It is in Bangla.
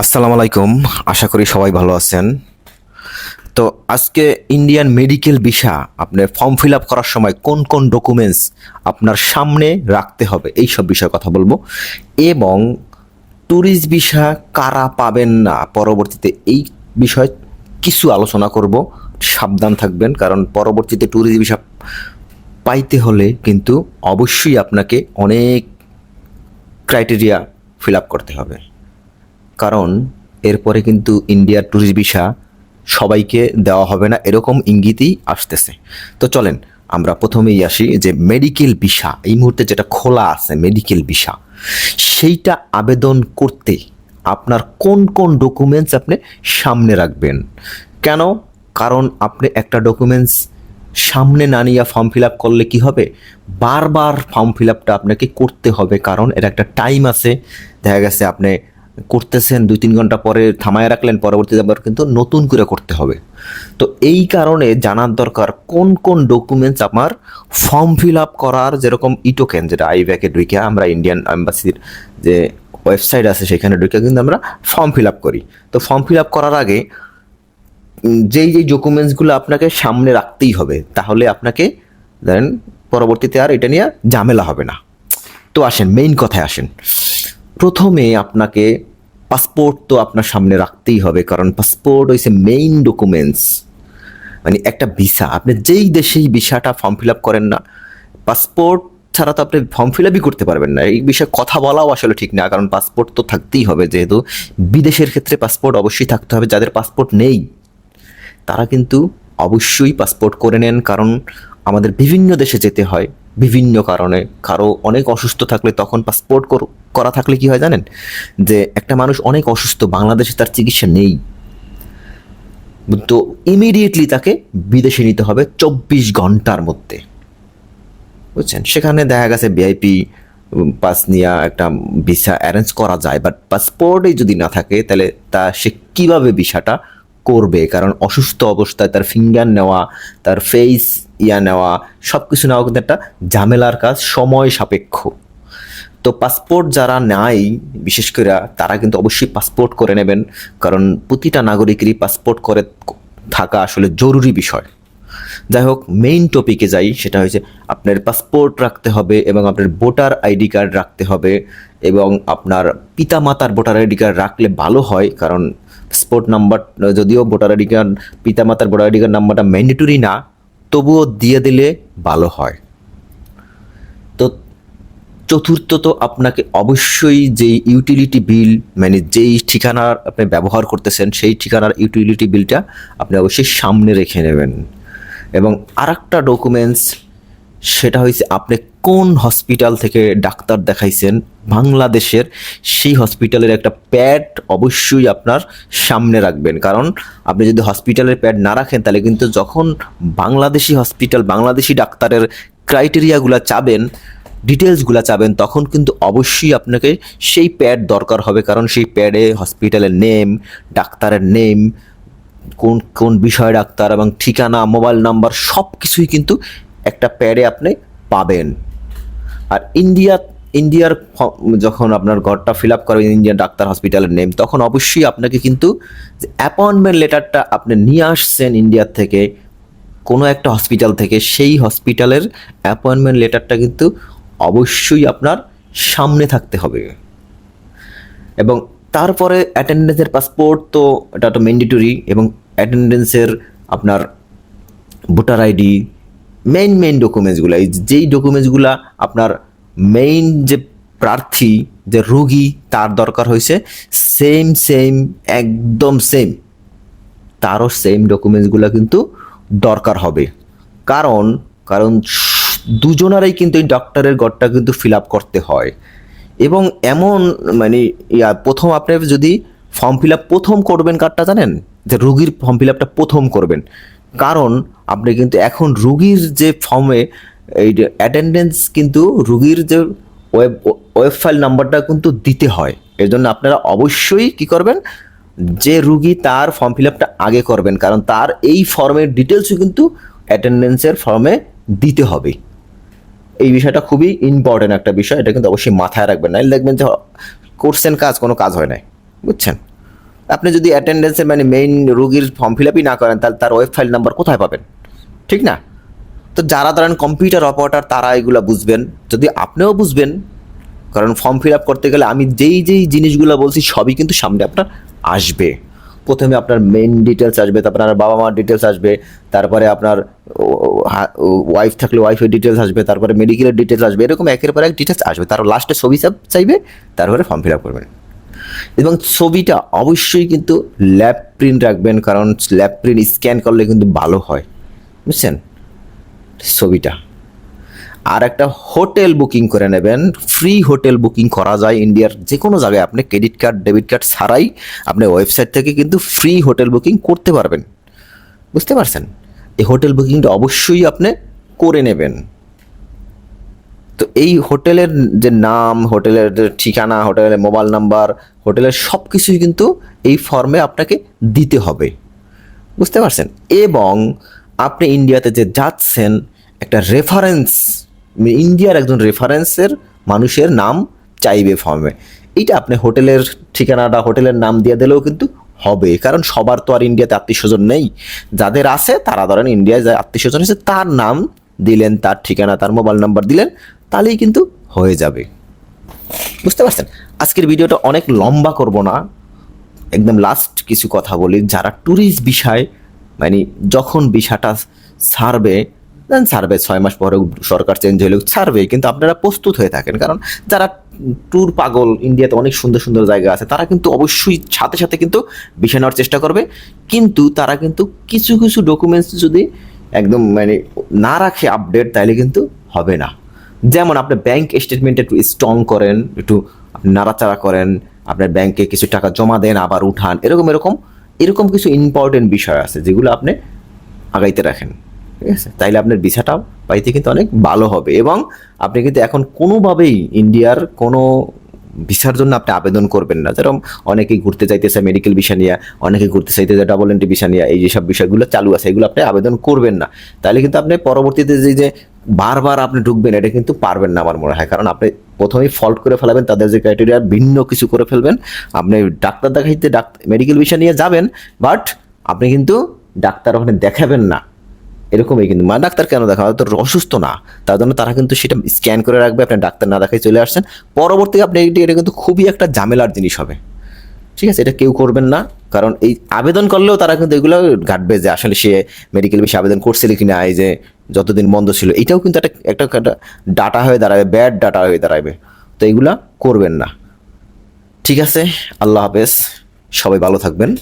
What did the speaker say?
আসসালামু আলাইকুম। আশা করি সবাই ভালো আছেন। তো আজকে ইন্ডিয়ান মেডিকেল ভিসা আপনার ফর্ম ফিল আপ করার সময় কোন কোন ডকুমেন্টস আপনার সামনে রাখতে হবে এই সব বিষয়ে কথা বলব। এবং ট্যুরিস্ট ভিসা কারা পাবেন না, পরবর্তীতে এই বিষয়ে কিছু আলোচনা করব। সাবধান থাকবেন, কারণ পরবর্তীতে ট্যুরিস্ট ভিসা পাইতে হলে কিন্তু অবশ্যই আপনাকে অনেক ক্রাইটেরিয়া ফিল আপ করতে হবে। কারণ এরপরে কিন্তু ইন্ডিয়ার ট্যুরিস্ট ভিসা সবাইকে দেওয়া হবে না, এরকম ইঙ্গিতই আসতেছে। তো চলেন, আমরা প্রথমেই আসি যে মেডিকেল ভিসা এই মুহূর্তে যেটা খোলা আছে মেডিকেল ভিসা সেইটা আবেদন করতে আপনার কোন কোন ডকুমেন্টস আপনি সামনে রাখবেন? কেন? কারণ আপনি একটা ডকুমেন্টস সামনে না নিয়ে ফর্ম ফিল আপ করলে কি হবে? বারবার ফর্ম ফিল আপটা আপনাকে করতে হবে, কারণ এর একটা টাইম আছে। দেখা গেছে আপনি করতেছেন, দুই তিন ঘণ্টা পরে থামায় রাখলেন, পরবর্তীতে আবার কিন্তু নতুন করে করতে হবে। তো এই কারণে জানার দরকার কোন কোন ডকুমেন্টস আমার ফর্ম ফিল আপ করার যেরকম ইটোকেন যেটা আইব্যাকে ঢুকে আমরা ইন্ডিয়ান এম্বাসির যে ওয়েবসাইট আছে সেখানে ঢুকে কিন্তু আমরা ফর্ম ফিল আপ করি। তো ফর্ম ফিল আপ করার আগে যেই যেই ডকুমেন্টসগুলো আপনাকে সামনে রাখতেই হবে, তাহলে আপনাকে ধরেন পরবর্তীতে আর এটা নিয়ে ঝামেলা হবে না। তো আসেন মেইন কথায় আসেন। প্রথমে আপনাকে পাসপোর্ট তো আপনার সামনে রাখতেই হবে, কারণ পাসপোর্ট হইছে মেইন ডকুমেন্টস মানে একটা ভিসা আপনি যেই দেশেই ভিসাটা ফর্ম ফিল আপ করেন না পাসপোর্ট ছাড়া তো আপনি ফর্ম ফিল আপই করতে পারবেন না। এই বিষয়ে কথা বলাও আসলে ঠিক না, কারণ পাসপোর্ট তো থাকতেই হবে, যেহেতু বিদেশের ক্ষেত্রে পাসপোর্ট অবশ্যই থাকতে হবে, যাদের পাসপোর্ট নেই, তারা কিন্তু অবশ্যই পাসপোর্ট করে নেন, কারণ আমাদের বিভিন্ন দেশে যেতে হয়। বিভিন্ন কারণে কারও অনেক অসুস্থ থাকলে তখন পাসপোর্ট করা থাকলে কি হয় জানেন? যে একটা মানুষ অনেক অসুস্থ, বাংলাদেশে তার চিকিৎসা নেই। তো ইমিডিয়েটলি তাকে বিদেশে নিতে হবে চব্বিশ ঘণ্টার মধ্যে। বুঝছেন? সেখানে দেখা গেছে ভিআইপি পাস নিয়ে একটা ভিসা অ্যারেঞ্জ করা যায়। বাট পাসপোর্টই যদি না থাকে, তাহলে তা সে কীভাবে ভিসাটা করবে? কারণ অসুস্থ অবস্থায় তার ফিঙ্গার নেওয়া, তার ফেস ইয়া নেওয়া সব কিছু নেওয়া কিন্তু একটা ঝামেলার কাজ, সময় সাপেক্ষ। তো পাসপোর্ট যারা নাই বিশেষ করে তারা কিন্তু অবশ্যই পাসপোর্ট করে নেবেন, কারণ প্রতিটা নাগরিকেরই পাসপোর্ট করে থাকা আসলে জরুরি বিষয়। যাই হোক মেইন টপিকে যাই, সেটা হয়েছে আপনার পাসপোর্ট রাখতে হবে এবং আপনার ভোটার আইডি কার্ড রাখতে হবে এবং আপনার পিতামাতার ভোটার আইডি কার্ড রাখলে ভালো হয়, কারণ পাসপোর্ট নাম্বার যদিও ভোটার আইডি কার্ড, পিতামাতার ভোটার আইডি কার্ড নাম্বারটা ম্যান্ডেটরি না তবুও দিয়ে দিলে ভালো হয়। তো চতুর্থ তো আপনাকে অবশ্যই যেই ইউটিলিটি বিল মানে যেই ঠিকানার আপনি ব্যবহার করতেছেন, সেই ঠিকানার ইউটিলিটি বিলটা আপনি অবশ্যই সামনে রেখে নেবেন। এবং আর একটা ডকুমেন্টস সেটা হয়েছে আপনি কোন হসপিটাল থেকে ডাক্তার দেখাইছেন বাংলাদেশের সেই হসপিটালের একটা প্যাড অবশ্যই আপনার সামনে রাখবেন। কারণ আপনি যদি হসপিটালের প্যাড না রাখেন, তাহলে কিন্তু যখন বাংলাদেশি হসপিটাল বাংলাদেশি ডাক্তারের ক্রাইটেরিয়াগুলো চাবেন ডিটেলসগুলো চাবেন, তখন কিন্তু অবশ্যই আপনাকে সেই প্যাড দরকার হবে। কারণ সেই প্যাডে হসপিটালের নেম ডাক্তারের নেম কোন কোন বিষয় ডাক্তার এবং ঠিকানা মোবাইল নাম্বার সব কিছুই কিন্তু একটা প্যাডে আপনি পাবেন। আর ইন্ডিয়া ইন্ডিয়ার যখন আপনার ঘরটা ফিল আপ করবেন, ইন্ডিয়ান ডাক্তার হসপিটালের নেম তখন অবশ্যই আপনাকে কিন্তু যে অ্যাপয়েন্টমেন্ট লেটারটা আপনি নিয়ে আসছেন ইন্ডিয়ার থেকে, কোনো একটা হসপিটাল থেকে, সেই হসপিটালের অ্যাপয়েন্টমেন্ট লেটারটা কিন্তু অবশ্যই আপনার সামনে থাকতে হবে। এবং তারপরে অ্যাটেন্ডেন্সের পাসপোর্ট তো এটা তো ম্যান্ডেটরি এবং অ্যাটেন্ডেন্সের আপনার ভোটার আইডি মেইন মেইন ডকুমেন্টসগুলো এই যেই ডকুমেন্টসগুলো আপনার মেইন যে প্রার্থী, যে রুগী তার দরকার হয়েছে সেম সেম একদম সেম তারও সেম ডকুমেন্টসগুলো কিন্তু দরকার হবে। কারণ কারণ দুজনারই কিন্তু এই ডক্টরের গড়টা কিন্তু ফিল আপ করতে হয়। এবং এমন মানে প্রথম আপনি যদি ফর্ম ফিল আপ প্রথম করবেন কার্ডটা জানেন? যে রুগীর ফর্ম ফিল আপটা প্রথম করবেন। কারণ, আপনি কিন্তু এখন রুগীর যে ফর্মে এই অ্যাটেন্ডেন্স কিন্তু রুগীর যে ওয়েব ওয়েব ফাইল নাম্বারটা কিন্তু দিতে হয়। এর জন্য আপনারা অবশ্যই কি করবেন? যে রুগী তার ফর্ম ফিল আপটা আগে করবেন, কারণ তার এই ফর্মের ডিটেলসও কিন্তু অ্যাটেন্ডেন্সের ফর্মে দিতে হবে। এই বিষয়টা খুবই ইম্পর্টেন্ট একটা বিষয়, এটা কিন্তু অবশ্যই মাথায় রাখবেন। না দেখবেন যে করছেন কাজ, কোনো কাজ হয় নাই। বুঝছেন? আপনি যদি অ্যাটেন্ডেন্সে মানে মেইন রুগীর ফর্ম ফিল আপই না করেন, তাহলে তার ওয়েব ফাইল নাম্বার কোথায় পাবেন? ঠিক না? তো যারা ধরেন কম্পিউটার অপারেটর তারা এগুলো বুঝবেন। যদি আপনিও বুঝবেন, কারণ ফর্ম ফিল আপ করতে গেলে আমি যেই যেই জিনিসগুলো বলছি, সবই কিন্তু সামনে আপনার আসবে। প্রথমে আপনার মেন ডিটেলস আসবে, তারপরে আপনার বাবা মার ডিটেলস আসবে, তারপরে আপনার ওয়াইফ থাকলে ওয়াইফের ডিটেলস আসবে, তারপরে মেডিকেলের ডিটেলস আসবে, এরকম একের পর এক ডিটেলস আসবে। তারপর লাস্টে ছবি সব চাইবে, তারপরে ফর্ম ফিল আপ করবেন। এবং ছবিটা অবশ্যই কিন্তু ল্যাব প্রিন্ট রাখবেন, কারণ ল্যাব প্রিন্ট স্ক্যান করলে কিন্তু ভালো হয়। বুঝছেন? ছবিটা। আর একটা হোটেল বুকিং করে নেবেন। ফ্রি হোটেল বুকিং করা যায় ইন্ডিয়ার যে কোনো জায়গায়। আপনি ক্রেডিট কার্ড, ডেবিট কার্ড ছাড়াই আপনি ওয়েবসাইট থেকে কিন্তু ফ্রি হোটেল বুকিং করতে পারবেন। বুঝতে পারছেন? এই হোটেল বুকিংটা অবশ্যই আপনি করে নেবেন। তো এই হোটেলের যে নাম, হোটেলের যে ঠিকানা, হোটেলের মোবাইল নাম্বার, হোটেলের সব কিছুই কিন্তু এই ফর্মে আপনাকে দিতে হবে। বুঝতে পারছেন? এবং আপনি ইন্ডিয়াতে যে যাচ্ছেন, একটা রেফারেন্স ইন্ডিয়ার একজন রেফারেন্সের মানুষের নাম চাইবে ফর্মে এইটা আপনি হোটেলের ঠিকানাটা, হোটেলের নাম দিয়ে দিলেও কিন্তু হবে। কারণ সবার তো আর ইন্ডিয়াতে আত্মীয় স্বজন নেই। যাদের আছে, তারা ধরেন ইন্ডিয়ায় যে আত্মীয় স্বজন আছে, তার নাম দিলেন, তার ঠিকানা, তার মোবাইল নাম্বার দিলেন, তাহলেই কিন্তু হয়ে যাবে। বুঝতে পারছেন? আজকের ভিডিওটা অনেক লম্বা করব না। একদম লাস্ট কিছু কথা বলি। যারা ট্যুরিস্ট বিষয় মানে যখন বিষয়টা ছাড়বে দেন ছাড়বে ছয় মাস পরে সরকার চেঞ্জ হলেও ছাড়বে, কিন্তু আপনারা প্রস্তুত হয়ে থাকেন। কারণ যারা ট্যুর পাগল ইন্ডিয়াতে অনেক সুন্দর সুন্দর জায়গা আছে, তারা কিন্তু অবশ্যই সাথে সাথে কিন্তু বিষয় নেওয়ার চেষ্টা করবে। কিন্তু তারা কিন্তু কিছু কিছু ডকুমেন্টস যদি একদম মানে না রাখে আপডেট তাহলে কিন্তু হবে না। যেমন আপনি ব্যাংক স্টেটমেন্ট একটু স্ট্রং করেন, একটু নাড়াচাড়া করেন, আপনার ব্যাংকে কিছু টাকা জমা দেন, আবার উঠান, এরকম এরকম এরকম কিছু ইম্পর্টেন্ট বিষয় আছে যেগুলো আপনি আগাইতে রাখেন, ঠিক আছে? তাইলে আপনার ভিসাটাও পাইতে কিন্তু অনেক ভালো হবে এবং আপনি কিন্তু এখন কোনোভাবেই ইন্ডিয়ার কোনো ভিসার জন্য আপনি আবেদন করবেন না। যেরকম অনেকেই ঘুরতে চাইতেছে মেডিকেল ভিসা নিয়ে অনেকে ঘুরতে চাইতেছে ডাবল এন্ট্রি ভিসা নিয়ে, এই যেসব বিষয়গুলো চালু আছে, এগুলো আপনি আবেদন করবেন না। তাহলে কিন্তু আপনি পরবর্তীতে যে যে বারবার আপনি ঢুকবেন, এটা কিন্তু পারবেন না আমার মনে হয়। কারণ আপনি প্রথমেই ফল্ট করে ফেলাবেন, তাদের যে ক্রাইটেরিয়া ভিন্ন কিছু করে ফেলবেন। আপনি ডাক্তার দেখাইতে ডাক্তার মেডিকেল বিষয় নিয়ে যাবেন বাট আপনি কিন্তু ডাক্তার ওখানে দেখাবেন না। এরকমই কিন্তু। মা, ডাক্তার কেন দেখা তো অসুস্থ না। তার জন্য তারা কিন্তু সেটা স্ক্যান করে রাখবে, আপনি ডাক্তার না দেখাই চলে আসছেন। পরবর্তী আপনি এটি কিন্তু খুবই একটা ঝামেলার জিনিস হবে। ঠিক আছে? এটা কেউ করবেন না। কারণ এই আবেদন করলেও তারা কিন্তু এগুলো ঘাটবে যে আসলে সে মেডিকেল বিষয়ে আবেদন করছিল কি না এই যে যতদিন বন্ধ ছিল। এটাও কিন্তু একটা একটা একটা ডাটা হয়ে দাঁড়াবে ব্যাড ডাটা হয়ে দাঁড়াবে। তো এগুলা করবেন না। ঠিক আছে? আল্লাহ হাফেজ। সবাই ভালো থাকবেন।